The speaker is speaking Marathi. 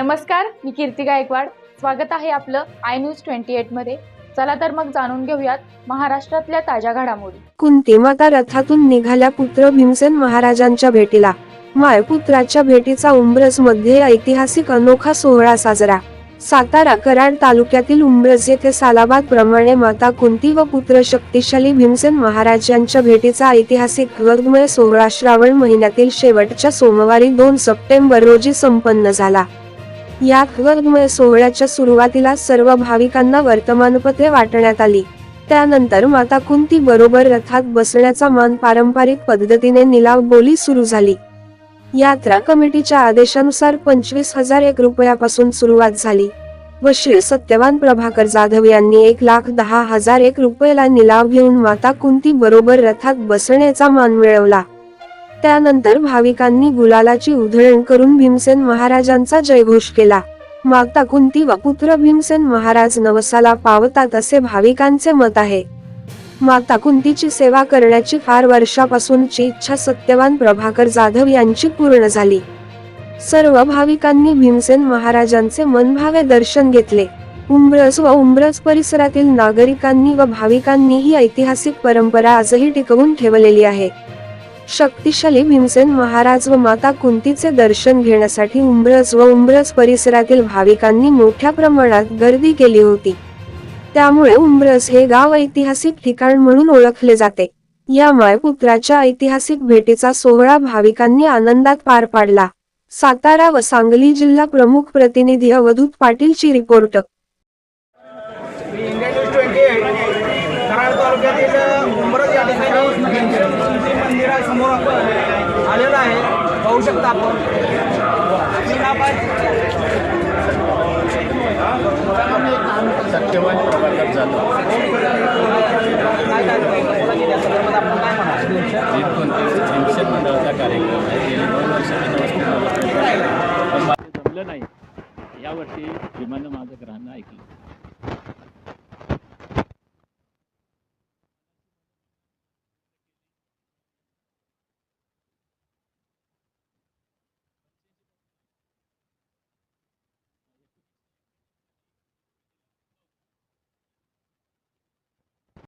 नमस्कार मी कीर्ती गायकवाड. स्वागत आहे आपलं आय न्यूज ट्वेंटी एटमध्ये चला तर मग जाणून घेऊयात महाराष्ट्रातल्या ताज्या घडामोडी. कुंती माता रथातून निघाल्या पुत्र भीमसेन महाराजांच्या भेटीला. मायपुत्राच्या भेटीचा उंब्रजमध्ये ऐतिहासिक अनोखा सोहळा साजरा. सातारा कराड तालुक्यातील उंब्रज येथे सालाबाद प्रमाणे माता कुंती व पुत्र शक्तिशाली भीमसेन महाराज यांच्या भेटीचा ऐतिहासिक गर्गमय सोहळा श्रावण महिन्यातील शेवटच्या सोमवारी दोन सप्टेंबर रोजी संपन्न झाला. या गर्गमय सोहळ्याच्या सुरुवातीला सर्व भाविकांना वर्तमानपत्रे वाटण्यात आली. त्यानंतर माता कुंती बरोबर रथात बसण्याचा मान पारंपरिक पद्धतीने निलाव बोली सुरू झाली. यात्रा कमिटीच्या आदेशानुसार पंचवीस हजार एक रुपयापासून सुरुवात झाली व श्री सत्यवान प्रभाकर जाधव यांनी एक लाख दहा हजार एक रुपयाला निलाव घेऊन माता कुंती बरोबर रथात बसण्याचा मान मिळवला. त्यानंतर भाविकांनी गुलालाची उधळण करून भीमसेन महाराजांचा जयघोष केला. मागता कुंती व पुत्र भीमसेन महाराज नवसाला पावतात असे भाविकांचे मत आहे. माता कुंतीची सेवा करण्याची फार वर्षापासूनची इच्छा सत्यवान प्रभाकर जाधव यांची पूर्ण झाली. सर्व भाविकांनी भीमसेन महाराजांचे मनभावे दर्शन घेतले. उंब्रज व उंब्रज परिसरातील नागरिकांनी व भाविकांनी ही ऐतिहासिक परंपरा आजही टिकवून ठेवलेली आहे. शक्तिशाली भीमसेन महाराज व माता कुंतीचे दर्शन घेण्यासाठी उंब्रज व उंब्रज परिसरातील भाविकांनी मोठ्या प्रमाणात गर्दी केली होती. त्यामुळे उंब्रज हे गाव ऐतिहासिक ठिकाण म्हणून ओळखले जाते. या मायपुत्राच्या ऐतिहासिक भेटीचा सोहळा भाविकांनी आनंदात पार पाडला. सातारा व सांगली जिल्हा प्रमुख प्रतिनिधी अवधूत पाटीलची रिपोर्ट मी India news twenty eight Karad तालुक्यातील उंबरज या ठिकाणी भीमसेन मंदिरासमोर आपण आलेलो आहे. पाहू शकता आपण. जीत मंडळाचा कार्यक्रम आहे. गेली दोन वर्ष मी नमस्कार पण माझं जमलं नाही. यावर्षी विमानं माझं ग्रहानं ऐकलं.